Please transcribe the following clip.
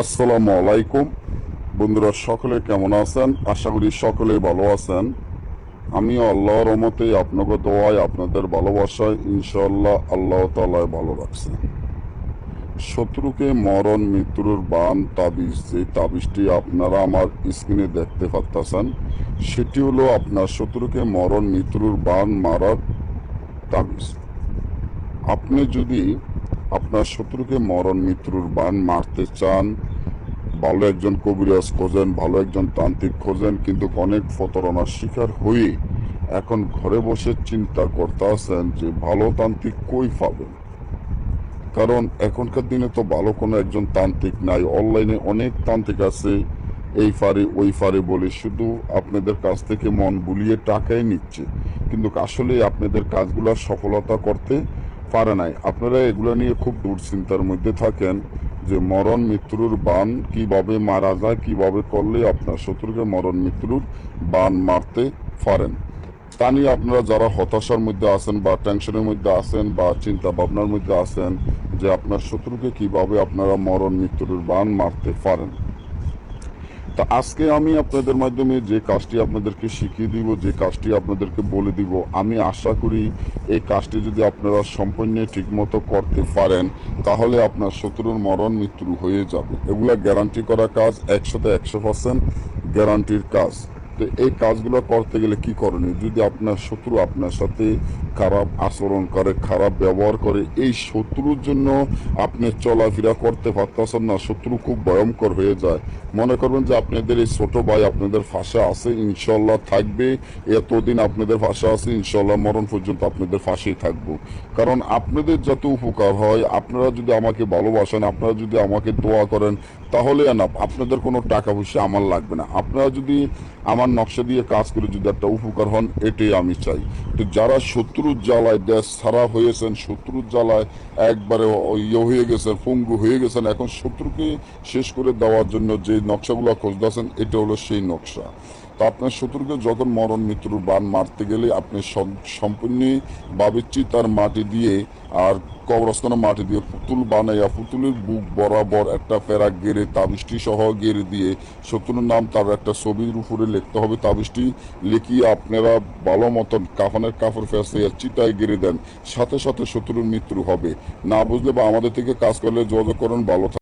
আসসালামু আলাইকুম। বন্ধুরা, সকলে কেমন আছেন? আশা করি সকলে ভালো আছেন। আমি আল্লাহর রহমতে আপনাকে দোয়ায়, আপনাদের ভালোবাসায় ইনশাল্লাহ আল্লাহ তালায় ভালো রাখছে। শত্রুকে মরণ, মৃত্যুর বান, তাবিজ, যে তাবিজটি আপনারা আমার স্ক্রিনে দেখতে পাচ্ছেন সেটি হলো আপনার শত্রুকে মরণ, মৃত্যুর বান মারার তাবিজ। আপনি যদি আপনার শত্রুকে মরণ মৃত্যুর বান মারতে চান, ভালো একজন কবিরাজ খোঁজেন, ভালো একজন তান্ত্রিক খোঁজেন, কিন্তু অনেক প্রতারণার শিকার হয়ে এখন ঘরে বসে চিন্তা করতে আছেন যে ভালো তান্ত্রিক কই পাবেন কারণ এখনকার দিনে তো ভালো কোনো একজন তান্ত্রিক নাই। অনলাইনে অনেক তান্ত্রিক আছে, এই ফারে ওই ফারে বলে শুধু আপনাদের কাছ থেকে মন বুলিয়ে টাকাই নিচ্ছে। কিন্তু আসলে আপনাদের কাজগুলো সফলতা করতে পারে নাই। আপনারা এগুলো নিয়ে খুব দুশ্চিন্তার মধ্যে থাকেন যে মরণ মৃত্যুর বান কীভাবে মারা যায়, কীভাবে করলে আপনার শত্রুকে মরণ মৃত্যুর বান মারতে পারেন। তা নিয়ে আপনারা যারা হতাশার মধ্যে আছেন বা টেনশনের মধ্যে আছেন বা চিন্তা ভাবনার মধ্যে আছেন যে আপনার শত্রুকে কীভাবে আপনারা মরণ মৃত্যুর বান মারতে পারেন। তা আজকে আমি আপনাদের মাধ্যমে যে কাজটি আপনাদেরকে শিখিয়ে দিব, যে কাজটি আপনাদেরকে বলে দিব, আমি আশা করি এই কাজটি যদি আপনারা সম্পূর্ণ ঠিকমতো করতে পারেন, তাহলে আপনার শত্রুর মরণ মৃত্যু হয়ে যাবে। এগুলা গ্যারান্টি করা কাজ, একশোতে একশো পার্সেন্ট গ্যারান্টির কাজ। তো এই কাজগুলো করতে গেলে কি করণীয়? যদি আপনার শত্রু আপনার সাথে খারাপ আচরণ করে, খারাপ ব্যবহার করে, এই শত্রুর জন্য আপনি চলাফেরা করতে পারতেছেন না, শত্রু খুব ভয়ঙ্কর হয়ে যায়। মনে করবেন যে আপনাদের এই ছোট ভাই আপনাদের ফাঁসে আছে, ইনশাল্লাহ থাকবে। এতদিন আপনাদের ফাঁসে আছে, ইনশাল্লাহ মরণ পর্যন্ত আপনাদের ফাঁসেই থাকব। কারণ আপনাদের যত উপকার হয়, আপনারা যদি আমাকে ভালোবাসেন, আপনারা যদি আমাকে দোয়া করেন, তাহলে আপনাদের কোনো টাকা পয়সা আমার লাগবে না। আপনারা যদি আমার নকশা দিয়ে কাজ করে যদি একটা উপকার হন, এটাই আমি চাই। তো যারা শত্রুর জ্বালায় দেশ সারা হয়েছেন, শত্রুর জ্বালায় একবারে ইয়ে হয়ে গেছেন পঙ্গু হয়ে গেছেন, এখন শত্রুকে শেষ করে দেওয়ার জন্য যে নকশাগুলো খোঁজ খুঁজতেছেন এটা হলো সেই নকশা। তো আপনার শত্রুকে যখন মরণ মৃত্যুর বান মারতে গেলে আপনি সম্পূর্ণ সম্পূর্ণভাবে চিতার মাটি দিয়ে আর কবরস্থানে মাটি দিয়ে পুতুল বানাইয়া পুতুলের বুক বরাবর একটা ফেরা গেড়ে তাবিষ্টি সহ গেড়ে দিয়ে শত্রুর নাম তার একটা ছবির উপরে লিখতে হবে। তাবিষ্টি লিখিয়ে আপনারা ভালো মতন কাফানের কাপড় ফেসে চিতায় গেড়ে দেন। সাথে সাথে শত্রুর মৃত্যু হবে। না বুঝলে বা আমাদের থেকে কাজ করলে যোগাযোগ করেন। ভালো